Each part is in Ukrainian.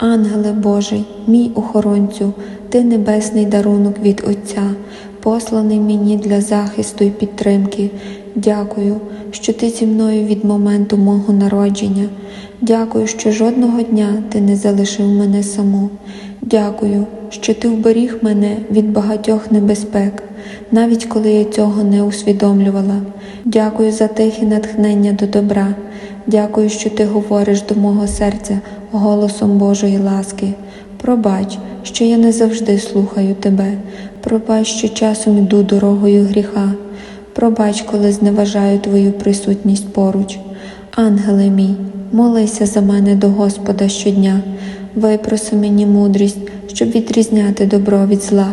Ангеле Божий, мій охоронцю, ти небесний дарунок від Отця, посланий мені для захисту і підтримки. Дякую, що ти зі мною від моменту мого народження. Дякую, що жодного дня ти не залишив мене саму. Дякую, що ти вберіг мене від багатьох небезпек, навіть коли я цього не усвідомлювала. Дякую за тихе натхнення до добра. Дякую, що ти говориш до мого серця голосом Божої ласки. Пробач, що я не завжди слухаю тебе. Пробач, що часом іду дорогою гріха. Пробач, коли зневажаю твою присутність поруч. Ангеле мій, молися за мене до Господа щодня. Випроси мені мудрість, щоб відрізняти добро від зла.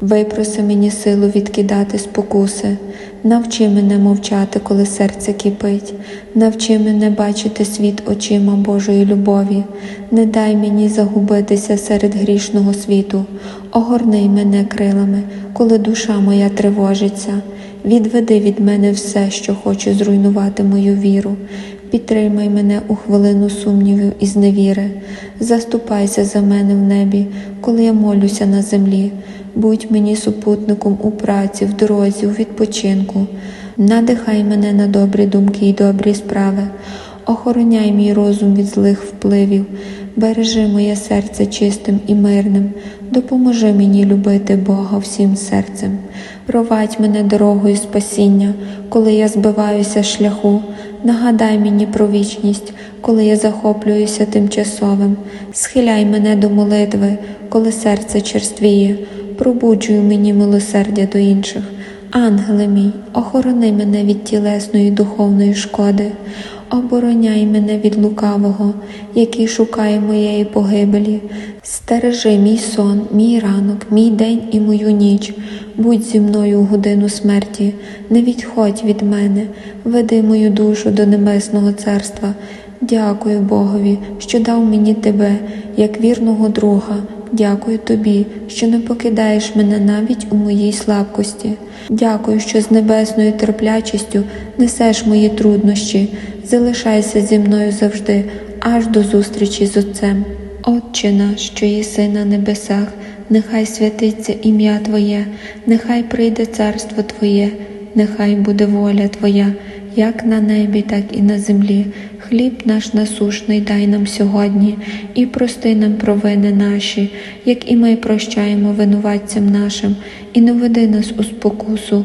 Випроси мені силу відкидати спокуси. Навчи мене мовчати, коли серце кипить. Навчи мене бачити світ очима Божої любові. Не дай мені загубитися серед грішного світу. Огорни мене крилами, коли душа моя тривожиться. Відведи від мене все, що хоче зруйнувати мою віру. Підтримай мене у хвилину сумнівів і зневіри. Заступайся за мене в небі, коли я молюся на землі. Будь мені супутником у праці, в дорозі, у відпочинку. Надихай мене на добрі думки й добрі справи. Охороняй мій розум від злих впливів. Бережи моє серце чистим і мирним. Допоможи мені любити Бога всім серцем. Провадь мене дорогою спасіння, коли я збиваюся шляху. Нагадай мені про вічність, коли я захоплююся тимчасовим. Схиляй мене до молитви, коли серце черствіє. Пробуджуй мені милосердя до інших. Ангеле мій, охорони мене від тілесної духовної шкоди. Обороняй мене від лукавого, який шукає моєї погибелі. Стережи мій сон, мій ранок, мій день і мою ніч. Будь зі мною у годину смерті, не відходь від мене, веди мою душу до небесного царства. Дякую Богові, що дав мені тебе, як вірного друга. Дякую тобі, що не покидаєш мене навіть у моїй слабкості. Дякую, що з небесною терплячістю несеш мої труднощі. Залишайся зі мною завжди, аж до зустрічі з Отцем. Отче наш, що єси на небесах, нехай святиться ім'я Твоє, нехай прийде царство Твоє, нехай буде воля Твоя, як на небі, так і на землі. Хліб наш насушний дай нам сьогодні, і прости нам провини наші, як і ми прощаємо винуватцям нашим, і не веди нас у спокусу,